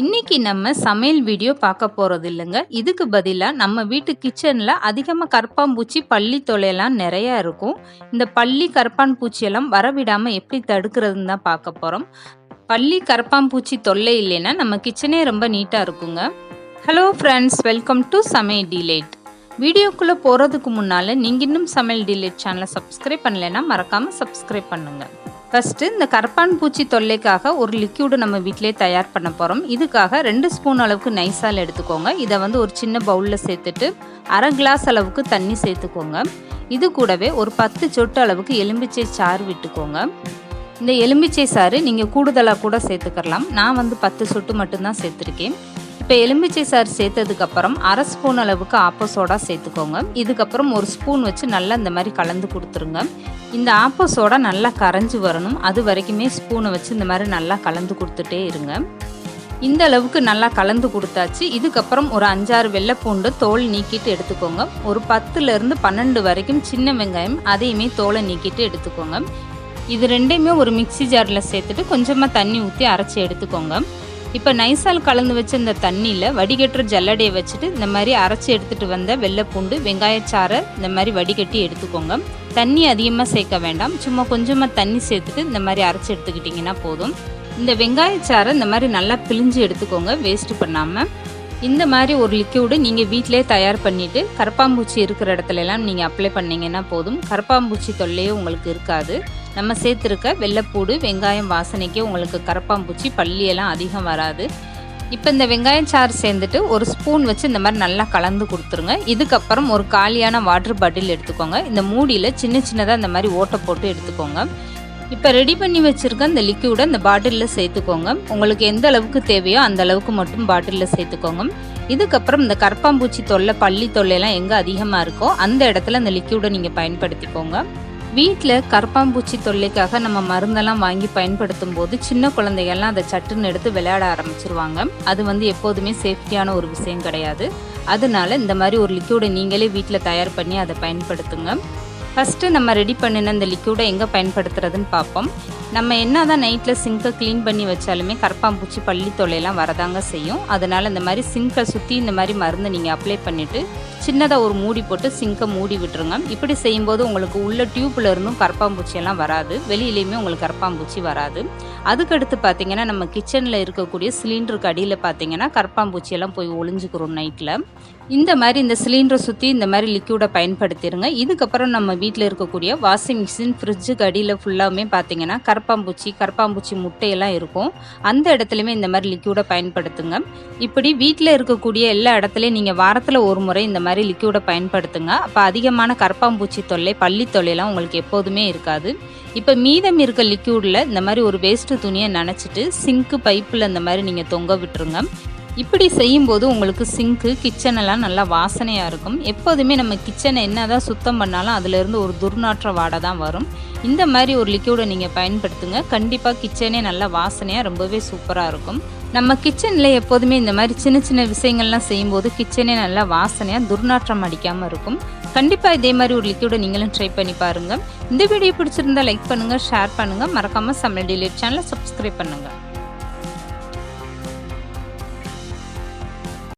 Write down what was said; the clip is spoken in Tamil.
இன்னைக்கு நம்ம சமையல் வீடியோ பார்க்க போறது இல்லைங்க. இதுக்கு பதிலாக நம்ம வீட்டு கிச்சனில் அதிகமாக கரப்பான்பூச்சி பள்ளி தொலையெல்லாம் நிறையா இருக்கும். இந்த பள்ளி கற்பான் பூச்சியெல்லாம் வரவிடாமல் எப்படி தடுக்கிறதுன்னு தான் பார்க்க போகிறோம் பள்ளி கரப்பான்பூச்சி தொல்லை இல்லைன்னா நம்ம கிச்சனே ரொம்ப நீட்டாக இருக்குங்க. ஹலோ ஃப்ரெண்ட்ஸ் வெல்கம் டு சமையல் டிலேட் வீடியோக்குள்ளே போகிறதுக்கு முன்னால் நீங்கள் இன்னும் சமையல் டிலேட் சேனலை சப்ஸ்கிரைப் பண்ணலைன்னா மறக்காமல் சப்ஸ்கிரைப் பண்ணுங்கள் ஃபஸ்ட்டு இந்த கரப்பான் பூச்சி தொல்லைக்காக ஒரு லிக்யூடு நம்ம வீட்டிலே தயார் பண்ண போகிறோம் இதுக்காக ரெண்டு ஸ்பூன் அளவுக்கு நைசால் எடுத்துக்கோங்க. இதை வந்து ஒரு சின்ன பவுலில் சேர்த்துட்டு அரை கிளாஸ் அளவுக்கு தண்ணி சேர்த்துக்கோங்க. இது கூடவே ஒரு பத்து சொட்டு அளவுக்கு எலும்பிச்சை சாறு விட்டுக்கோங்க. இந்த எலும்பிச்சை சாறு நீங்கள் கூடுதலாக கூட சேர்த்துக்கலாம். நான் வந்து பத்து சொட்டு மட்டும்தான் சேர்த்துருக்கேன். இப்போ எலுமிச்சை சாறு சேர்த்ததுக்கப்புறம் அரை ஸ்பூன் அளவுக்கு ஆப்போ சோடா சேர்த்துக்கோங்க. இதுக்கப்புறம் ஒரு ஸ்பூன் வச்சு நல்லா இந்த மாதிரி கலந்து கொடுத்துருங்க. இந்த ஆப்போ சோடா நல்லா கரைஞ்சி வரணும். அது வரைக்குமே ஸ்பூனை வச்சு இந்த மாதிரி நல்லா கலந்து கொடுத்துட்டே இருங்க. இந்த அளவுக்கு நல்லா கலந்து கொடுத்தாச்சு. இதுக்கப்புறம் ஒரு அஞ்சாறு வெள்ளைப்பூண்டு தோல் நீக்கிட்டு எடுத்துக்கோங்க. ஒரு பத்துலேருந்து பன்னெண்டு வரைக்கும் சின்ன வெங்காயம் அதையுமே தோலை நீக்கிட்டு எடுத்துக்கோங்க. இது ரெண்டையுமே ஒரு மிக்சி ஜாரில் சேர்த்துட்டு கொஞ்சமாக தண்ணி ஊற்றி அரைச்சி எடுத்துக்கோங்க. இப்போ நைசால் கலந்து வச்ச இந்த தண்ணியில் வடிகட்டுற ஜல்லடையை வச்சுட்டு இந்த மாதிரி அரைச்சி எடுத்துகிட்டு வந்த வெள்ளைப்பூண்டு வெங்காயச்சாரை இந்த மாதிரி வடிகட்டி எடுத்துக்கோங்க. தண்ணி அதிகமாக சேர்க்க வேண்டாம். சும்மா கொஞ்சமாக தண்ணி சேர்த்துட்டு இந்த மாதிரி அரைச்சி எடுத்துக்கிட்டிங்கன்னா போதும். இந்த வெங்காயச்சாரை இந்த மாதிரி நல்லா பிழிஞ்சு எடுத்துக்கோங்க வேஸ்ட்டு பண்ணாமல் இந்த மாதிரி ஒரு லிக்யூடு நீங்கள் வீட்டிலே தயார் பண்ணிவிட்டு கரப்பாம்பூச்சி இருக்கிற இடத்துலலாம் நீங்கள் அப்ளை பண்ணிங்கன்னா போதும். கரப்பாம்பூச்சி தொல்லையே உங்களுக்கு இருக்காது. நம்ம சேர்த்துருக்க வெள்ளைப்பூடு வெங்காயம் வாசனைக்கு உங்களுக்கு கரப்பாம்பூச்சி பள்ளியெல்லாம் அதிகம் வராது. இப்போ இந்த வெங்காயம் சாறு சேர்ந்துட்டு ஒரு ஸ்பூன் வச்சு இந்த மாதிரி நல்லா கலந்து கொடுத்துருங்க. இதுக்கப்புறம் ஒரு காலியான வாட்டர் பாட்டில் எடுத்துக்கோங்க. இந்த மூடியில் சின்ன சின்னதாக இந்த மாதிரி ஓட்டை போட்டு எடுத்துக்கோங்க. இப்போ ரெடி பண்ணி வச்சுருக்க இந்த லிக்யூடை இந்த பாட்டிலில் சேர்த்துக்கோங்க. உங்களுக்கு எந்த அளவுக்கு தேவையோ அந்த அளவுக்கு மட்டும் பாட்டிலில் சேர்த்துக்கோங்க. இதுக்கப்புறம் இந்த கரப்பாம்பூச்சி தொல்லை பள்ளி தொல்லையெல்லாம் எங்கே அதிகமாக இருக்கோ அந்த இடத்துல இந்த லிக்யூடை நீங்கள் பயன்படுத்திக்கோங்க. வீட்டில் கரப்பாம்பூச்சி தொல்லைக்காக நம்ம மருந்தெல்லாம் வாங்கி பயன்படுத்தும் போது சின்ன குழந்தைகள்லாம் அதை சட்டுன்னு எடுத்து விளையாட ஆரம்பிச்சிருவாங்க. அது வந்து எப்போதுமே சேஃப்டியான ஒரு விஷயம் கிடையாது. அதனால இந்த மாதிரி ஒரு லிக்யூடை நீங்களே வீட்டில் தயார் பண்ணி அதை பயன்படுத்துங்க. ஃபஸ்ட்டு நம்ம ரெடி பண்ணின இந்த லிக்யூடை எங்கே பயன்படுத்துறதுன்னு பார்ப்போம். நம்ம என்ன தான் நைட்டில் சிங்கை க்ளீன் பண்ணி வச்சாலுமே கரப்பாம்பூச்சி பள்ளி தொல்லையெல்லாம் வரதாங்க செய்யும். அதனால் இந்த மாதிரி சிங்கை சுற்றி இந்த மாதிரி மருந்து நீங்கள் அப்ளை பண்ணிவிட்டு சின்னதாக ஒரு மூடி போட்டு சிங்கை மூடி விட்டுருங்க. இப்படி செய்யும்போது உங்களுக்கு உள்ள டியூப்பில் இருந்தும் கரப்பாம்பூச்சியெல்லாம் வராது. வெளியிலையுமே உங்களுக்கு கரப்பாம்பூச்சி வராது. அதுக்கடுத்து பார்த்தீங்கன்னா நம்ம கிச்சனில் இருக்கக்கூடிய சிலிண்டருக்கு அடியில் பார்த்தீங்கன்னா கரப்பாம்பூச்சியெல்லாம் போய் ஒளிஞ்சுக்கிறோம் நைட்டில் இந்த மாதிரி இந்த சிலிண்டரை சுற்றி இந்த மாதிரி லிக்யூடை பயன்படுத்திடுங்க இதுக்கப்புறம் நம்ம வீட்டில் இருக்கக்கூடிய வாஷிங் மிஷின் ஃப்ரிட்ஜுக்கு அடியில் ஃபுல்லாகவுமே பார்த்தீங்கன்னா கரப்பாம்பூச்சி கரப்பாம்பூச்சி முட்டையெல்லாம் இருக்கும். அந்த இடத்துலையுமே இந்த மாதிரி லிக்யூடை பயன்படுத்துங்க. இப்படி வீட்டில் இருக்கக்கூடிய எல்லா இடத்துலையும் நீங்கள் வாரத்தில் ஒரு முறை இந்த மாதிரி லிக்யூடை பயன்படுத்துங்க. அப்போ அதிகமான கரப்பாம்பூச்சி தொல்லை பள்ளி தொல்லையெல்லாம் உங்களுக்கு எப்போதுமே இருக்காது. இப்போ மீதம் இருக்க லிக்யூடில் இந்த மாதிரி ஒரு வேஸ்ட்டு துணியை நினச்சிட்டு சிங்க்கு பைப்பில் இந்த மாதிரி நீங்கள் தொங்க விட்டுருங்க. இப்படி செய்யும்போது உங்களுக்கு சிங்க்கு கிச்சனெல்லாம் நல்லா வாசனையாக இருக்கும். எப்போதுமே நம்ம கிச்சனை என்ன தான் சுத்தம் பண்ணாலும் அதுலேருந்து ஒரு துர்நாற்ற வாடை தான் வரும். இந்த மாதிரி ஒரு லிக்யூடை நீங்கள் பயன்படுத்துங்க. கண்டிப்பாக கிச்சனே நல்லா வாசனையாக ரொம்பவே சூப்பராக இருக்கும். நம்ம கிச்சனில் எப்போதுமே இந்த மாதிரி சின்ன சின்ன விஷயங்கள்லாம் செய்யும்போது கிச்சனே நல்லா வாசனையாக துர்நாற்றம் அடிக்காமல் இருக்கும். கண்டிப்பாக இதே மாதிரி ஒரு லிக்யூடை நீங்களும் ட்ரை பண்ணி பாருங்கள் இந்த வீடியோ பிடிச்சிருந்தா லைக் பண்ணுங்கள் ஷேர் பண்ணுங்கள் மறக்காமல் சமையல் டிலேட் சேனலை சப்ஸ்கிரைப் பண்ணுங்கள்